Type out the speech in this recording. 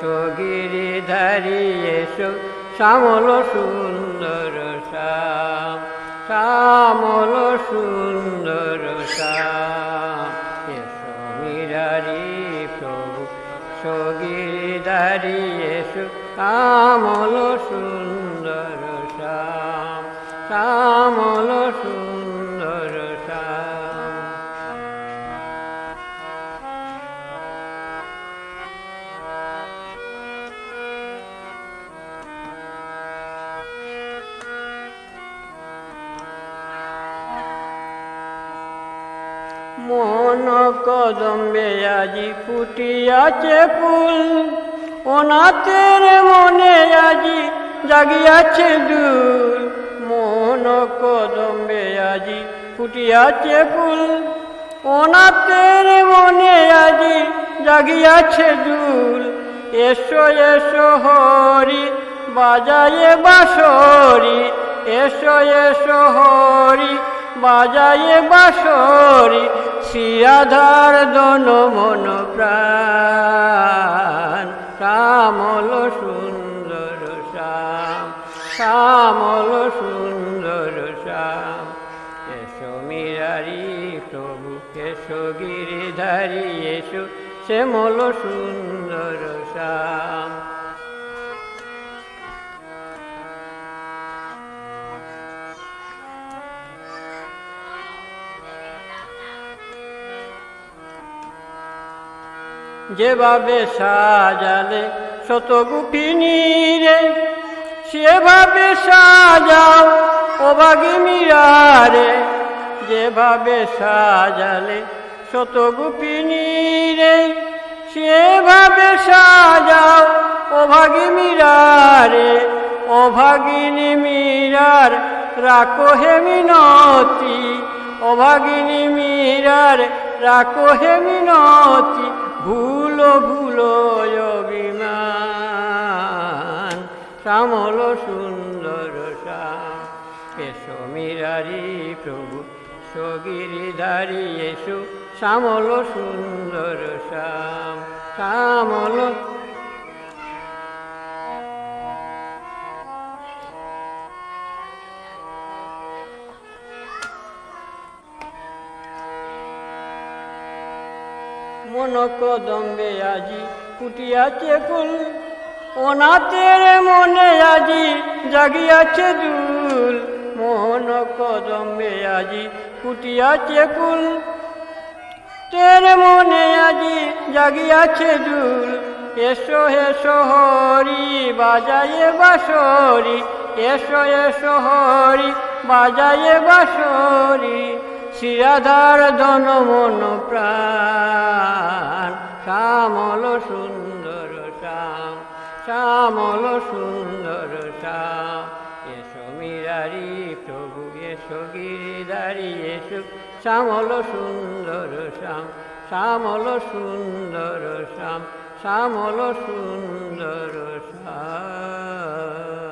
এসো গিরিধারি এসো, শ্যামল সুন্দর শ্যাম, শ্যামল সুন্দর শ্যাম। এসো মিরারি প্রভু সগিরিধারি এসো, শ্যামল সুন্দর মন কদম্বে আজি ফুটিয়াছে ফুল। অনাথের মনে আজি জাগিয়াছে দুল। মন কদম্বে আজি ফুটিয়াছে ফুল। অনাথের মনে আজি জাগিয়াছে দুল। এসো এসো হরি, বাজায়ে বাসরি এসো এসো হরি বাজায়ে বাসরি শিরাধার দন মন প্রাণ। শ্যামল সুন্দর শ্যাম, শ্যামল সুন্দর শ্যাম। এসো মিরারি, প্রভু এসো গিরিধারি, এসো শ্যামল সুন্দর শ্যাম। যেভাবে সাজালে শত গুপিনী রে, সেভাবে সাজাও অভাগী মিরারে যেভাবে সাজালে শত গুপিনী রে, সেভাবে সাজাও অভাগী মিরারে অভাগিনী মিরার রাখো হে মিনতি অভাগিনী মিরার রাখো হে মিনতি ভুলো ভুলো অভিমান শ্যামল সুন্দর শ্যাম এসো মিরারি প্রভু সগিরিধারি এসো শ্যামল সুন্দর শ্যাম শ্যামল মন কদম্বে আজি ফুটিয়াছে কুল অনাথের মনে আজি জাগিয়াছে দুল। মোহন কদম্বে আজি ফুটিয়াছে কুল তের মনে আজি জাগিয়াছে দুল। এসো এসো, হরি, বাজায়ে বাসরি এসো এসো, হরি, বাজায়ে বাসরি শিরাধার ধন মন প্রাণ। শ্যামল সুন্দর শ্যাম, শ্যামল সুন্দর শ্যাম। এসো মিরারি, প্রভু এসো গিরিধারি, এসো শ্যামল সুন্দর শ্যাম, শ্যামল সুন্দর শ্যাম, শ্যামল সুন্দর শ্যাম।